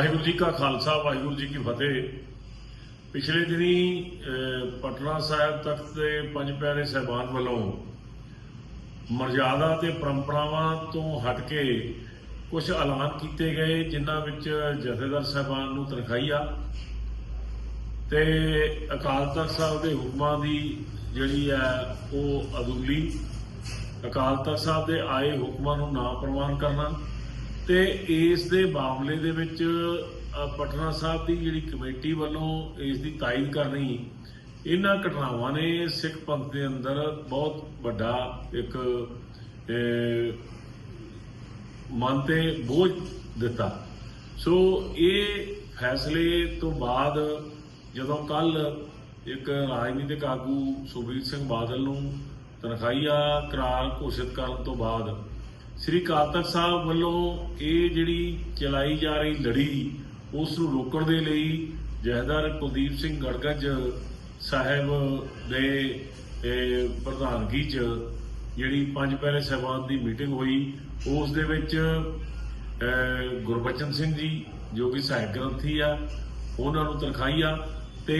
ਵਾਹਿਗੁਰੂ ਜੀ ਕਾ ਖਾਲਸਾ, ਵਾਹਿਗੁਰੂ ਜੀ ਕੀ ਫਤਿਹ। ਪਿਛਲੇ ਦਿਨੀ ਪਟਨਾ ਸਾਹਿਬ ਤਖਤ ਦੇ ਪੰਜ ਪਿਆਰੇ ਸਹਿਬਾਨ ਵੱਲੋਂ ਮਰਜ਼ਾਦਾ ਤੇ ਪਰੰਪਰਾਵਾਂ ਤੋਂ ਹਟ ਕੇ ਕੁਝ ਐਲਾਨ ਕੀਤੇ ਗਏ, ਜਿਨ੍ਹਾਂ ਵਿੱਚ ਜਥੇਦਾਰ ਸਾਹਿਬਾਨ ਨੂੰ ਤਨਖਾਹੀ ਤੇ ਅਕਾਲ ਤਖਤ ਸਾਹਿਬ ਦੇ ਹੁਕਮਾਂ ਦੀ ਜਿਹੜੀ ਹੈ ਉਹ ਅਦੁੱਲੀ ਅਕਾਲ ਤਖਤ ਸਾਹਿਬ ਦੇ ਆਏ ਹੁਕਮਾਂ ਨੂੰ ਨਾ ਪ੍ਰਵਾਨ ਕਰਨਾ। ਤੇ ਇਸ ਦੇ ਮਾਮਲੇ ਦੇ ਵਿੱਚ ਪਟਨਾ ਸਾਹਿਬ ਦੀ ਜਿਹੜੀ ਕਮੇਟੀ ਵੱਲੋਂ ਇਸ ਦੀ ਤਾਇਦ ਕਰਨੀ, ਇਹਨਾਂ ਘਟਨਾਵਾਂ ਨੇ ਸਿੱਖ ਪੰਥ ਦੇ ਅੰਦਰ ਬਹੁਤ ਵੱਡਾ ਇੱਕ ਮਨ ਤੇ ਬੋਝ ਦਿੱਤਾ। ਸੋ ਇਹ ਫੈਸਲੇ ਤੋਂ ਬਾਅਦ ਜਦੋਂ ਕੱਲ ਇੱਕ ਰਾਜਨੀਤਿਕ ਆਗੂ ਸੁਖਬੀਰ ਸਿੰਘ ਬਾਦਲ ਨੂੰ ਤਨਖਾਹੀਆ ਕਰਾਰ ਘੋਸ਼ਿਤ ਕਰਨ ਤੋਂ ਬਾਅਦ ਸ੍ਰੀ ਅਕਾਲ ਤਖਤ ਸਾਹਿਬ ਵੱਲੋਂ ਇਹ ਜਿਹੜੀ ਚਲਾਈ ਜਾ ਰਹੀ ਲੜੀ, ਉਸ ਨੂੰ ਰੋਕਣ ਦੇ ਲਈ ਜਹਦਰ ਕੁਲਦੀਪ ਸਿੰਘ ਗੜਗੰਜ ਸਾਹਿਬ ਦੇ ਪ੍ਰਧਾਨਗੀ 'ਚ ਜਿਹੜੀ ਪੰਜ ਪਹਿਲੇ ਸਹਿਬਾਨ ਦੀ ਮੀਟਿੰਗ ਹੋਈ, ਉਸ ਦੇ ਵਿੱਚ ਗੁਰਬਚਨ ਸਿੰਘ ਜੀ, ਜੋ ਕਿ ਸਹਾਇਕ ਗ੍ਰੰਥੀ ਆ, ਉਹਨਾਂ ਨੂੰ ਤਨਖਾਹੀ ਆ ਤੇ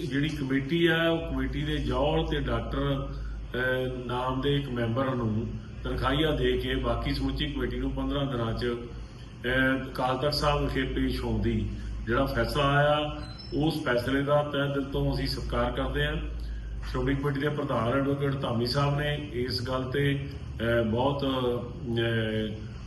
ਜਿਹੜੀ ਕਮੇਟੀ ਆ, ਉਹ ਕਮੇਟੀ ਦੇ ਜੌਲ ਤੇ ਡਾਕਟਰ ਨਾਮ ਦੇ ਇੱਕ ਮੈਂਬਰ ਨੂੰ ਤਨਖਾਹੀਆਂ ਦੇ ਕੇ ਬਾਕੀ ਸਮੁੱਚੀ ਕਮੇਟੀ ਨੂੰ 15 ਦਿਨਾਂ 'ਚ ਅਕਾਲ ਤਖਤ ਸਾਹਿਬ ਵਿਖੇ ਪੇਸ਼ ਹੋਣ ਦੀ ਜਿਹੜਾ ਫੈਸਲਾ ਆਇਆ, ਉਸ ਫੈਸਲੇ ਦਾ ਤਹਿ ਦਿਲ ਤੋਂ ਅਸੀਂ ਸਤਿਕਾਰ ਕਰਦੇ ਹਾਂ। ਸ਼੍ਰੋਮਣੀ ਕਮੇਟੀ ਦੇ ਪ੍ਰਧਾਨ ਐਡਵੋਕੇਟ ਧਾਮੀ ਸਾਹਿਬ ਨੇ ਇਸ ਗੱਲ ਤੇ ਬਹੁਤ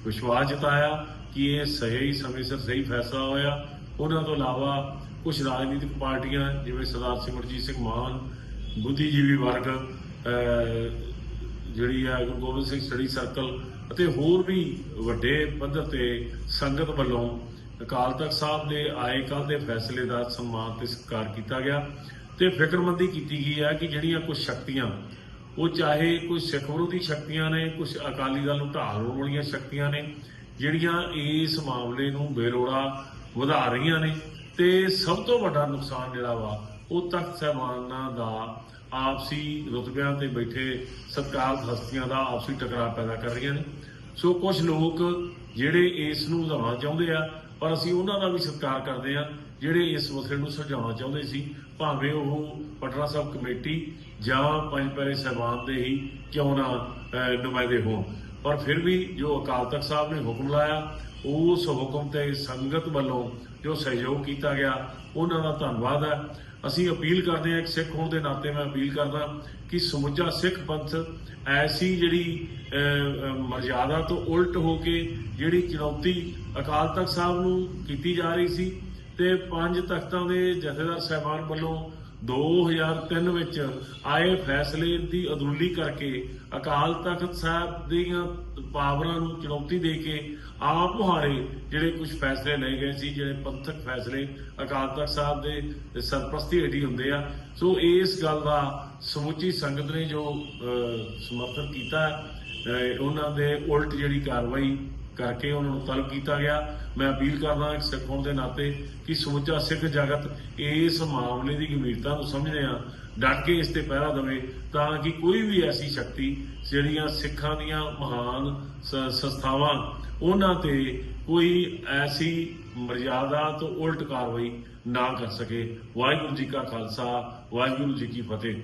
ਵਿਸ਼ਵਾਸ ਜਤਾਇਆ ਕਿ ਇਹ ਸਹੀ ਸਮੇਂ ਸਿਰ ਸਹੀ ਫੈਸਲਾ ਹੋਇਆ। ਉਹਨਾਂ ਤੋਂ ਇਲਾਵਾ ਕੁਝ ਰਾਜਨੀਤਿਕ ਪਾਰਟੀਆਂ, ਜਿਵੇਂ ਸਰਦਾਰ ਸਿਮਰਜੀਤ ਸਿੰਘ ਮਾਨ, ਬੁੱਧੀਜੀਵੀ ਵਰਗ ਜਿਹੜੀ ਆ ਗੁਰੂ ਗੋਬਿੰਦ ਸਿੰਘ ਸਟੱਡੀ ਸਰਕਲ ਅਤੇ ਹੋਰ ਵੀ ਵੱਡੇ ਪੱਧਰ ਤੇ ਸੰਗਤ ਵੱਲੋਂ ਅਕਾਲ ਤਖਤ ਸਾਹਿਬ ਦੇ ਆਏ ਕੱਲ੍ਹ ਦੇ ਫੈਸਲੇ ਦਾ ਸਨਮਾਨ ਤੇ ਸਤਿਕਾਰ ਕੀਤਾ ਗਿਆ ਤੇ ਫਿਕਰਮੰਦੀ ਕੀਤੀ ਗਈ ਹੈ ਕਿ ਜਿਹੜੀਆਂ ਕੁਝ ਸ਼ਕਤੀਆਂ, ਉਹ ਚਾਹੇ ਕੋਈ ਸਿੱਖ ਵਿਰੋਧੀ ਸ਼ਕਤੀਆਂ ਨੇ, ਕੁਝ ਅਕਾਲੀ ਦਲ ਨੂੰ ਢਾਲ ਲਾਉਣ ਵਾਲੀਆਂ ਸ਼ਕਤੀਆਂ ਨੇ, ਜਿਹੜੀਆਂ ਇਸ ਮਾਮਲੇ ਨੂੰ ਬੇਰੋੜਾ ਵਧਾ ਰਹੀਆਂ ਨੇ ਤੇ ਸਭ ਤੋਂ ਵੱਡਾ ਨੁਕਸਾਨ ਜਿਹੜਾ ਵਾ, ਉਹ ਤਖਤ ਸਾਹਿਬਾਨਾਂ ਦਾ ਆਪਸੀ ਰੁਤਬਿਆਂ ਤੇ ਬੈਠੇ ਸਤਿਕਾਰਤ ਹਸਤੀਆਂ ਦਾ ਆਪਸੀ ਟਕਰਾਅ ਪੈਦਾ ਕਰ ਰਹੀਆਂ ਨੇ। ਸੋ ਕੁਝ ਲੋਕ ਜਿਹੜੇ ਇਸ ਨੂੰ ਵਧਾਉਣਾ ਚਾਹੁੰਦੇ ਆ, ਪਰ ਅਸੀਂ ਉਹਨਾਂ ਦਾ ਵੀ ਸਤਿਕਾਰ ਕਰਦੇ ਆ ਜਿਹੜੇ ਇਸ ਮਸਲੇ ਨੂੰ ਸੁਲਝਾਉਣਾ ਚਾਹੁੰਦੇ ਸੀ, ਭਾਵੇਂ ਉਹ ਪਟਨਾ ਸਾਹਿਬ ਕਮੇਟੀ ਜਾਂ ਪੰਜ ਪੈਰੇ ਸਹਿਬਾਨ ਦੇ ਹੀ ਕਿਉਂ ਨਾ ਨੁਮਾਇੰਦੇ ਹੋਣ। ਪਰ ਫਿਰ ਵੀ ਜੋ ਅਕਾਲ ਤਖਤ ਸਾਹਿਬ ਨੇ ਹੁਕਮ ਲਾਇਆ ਉਸ ਹੁਕਮ ਤੇ ਸੰਗਤ ਵੱਲੋਂ ਜੋ ਸਹਿਯੋਗ ਕੀਤਾ ਗਿਆ ਉਹਨਾਂ ਦਾ ਧੰਨਵਾਦ ਹੈ। ਅਸੀਂ ਅਪੀਲ ਕਰਦੇ ਹਾਂ ਇੱਕ ਸਿੱਖ ਹੋਣ ਦੇ ਨਾਤੇ ਮੈਂ ਅਪੀਲ ਕਰਦਾ ਕਿ ਸਮੁੱਚਾ ਸਿੱਖ ਪੰਥ ਐਸੀ ਜਿਹੜੀ ਅਹ, ਮਰਜ਼ਾਦਾ ਤੋਂ ਉਲਟ ਹੋ ਕੇ ਜਿਹੜੀ ਚੁਣੌਤੀ ਅਕਾਲ ਤਖਤ ਸਾਹਿਬ ਨੂੰ ਕੀਤੀ ਜਾ ਰਹੀ ਸੀ ਤੇ ਪੰਜ ਤਖਤਾਂ ਦੇ ਜਥੇਦਾਰ ਸਾਹਿਬਾਨ ਵੱਲੋਂ 2003 ਵਿੱਚ ਆਏ ਫੈਸਲੇ ਦੀ ਅਦੁੱਲੀ ਕਰਕੇ ਅਕਾਲ ਤਖਤ ਸਾਹਿਬ ਦੀਆਂ ਪਾਵਰਾਂ ਨੂੰ ਚੁਣੌਤੀ ਦੇ ਕੇ ਆਪ ਮੁਹਾਰੇ ਜਿਹੜੇ ਕੁਝ ਫੈਸਲੇ ਲਏ ਗਏ ਸੀ, ਜਿਹੜੇ ਪੰਥਕ ਫੈਸਲੇ ਅਕਾਲ ਤਖਤ ਸਾਹਿਬ ਦੇ ਸਰਪ੍ਰਸਤੀ ਹੇਠੀ ਹੁੰਦੇ ਆ। ਸੋ ਇਸ ਗੱਲ ਦਾ ਸਮੁੱਚੀ ਸੰਗਤ ਨੇ ਜੋ ਸਮਰਥਨ ਕੀਤਾ ਉਹਨਾਂ ਦੇ ਉਲਟ ਜਿਹੜੀ ਕਾਰਵਾਈ ਕਰਕੇ ਉਹਨਾਂ ਨੂੰ ਤਲਬ ਕੀਤਾ ਗਿਆ। ਮੈਂ ਅਪੀਲ ਕਰਦਾ ਇੱਕ ਸਿੱਖ ਹੋਣ ਦੇ ਨਾਤੇ ਕਿ ਸਮੁੱਚਾ ਸਿੱਖ ਜਗਤ ਇਸ ਮਾਮਲੇ ਦੀ ਗੰਭੀਰਤਾ ਨੂੰ ਸਮਝਦੇ ਆ ਡਟ ਕੇ ਇਸ ਤੇ ਪਹਿਰਾ ਦੇਵੇ ਤਾਂ ਕਿ ਕੋਈ ਵੀ ਐਸੀ ਸ਼ਕਤੀ ਜਿਹੜੀਆਂ ਸਿੱਖਾਂ ਦੀਆਂ ਮਹਾਨ ਸੰਸਥਾਵਾਂ, ਉਹਨਾਂ ਤੇ ਕੋਈ ਐਸੀ ਮਰਜ਼ਾਦਾ ਤੋਂ ਉਲਟ ਕਾਰਵਾਈ ਨਾ ਕਰ ਸਕੇ। ਵਾਹਿਗੁਰੂ ਜੀ ਕਾ ਖਾਲਸਾ, ਵਾਹਿਗੁਰੂ ਜੀ ਕੀ ਫਤਿਹ।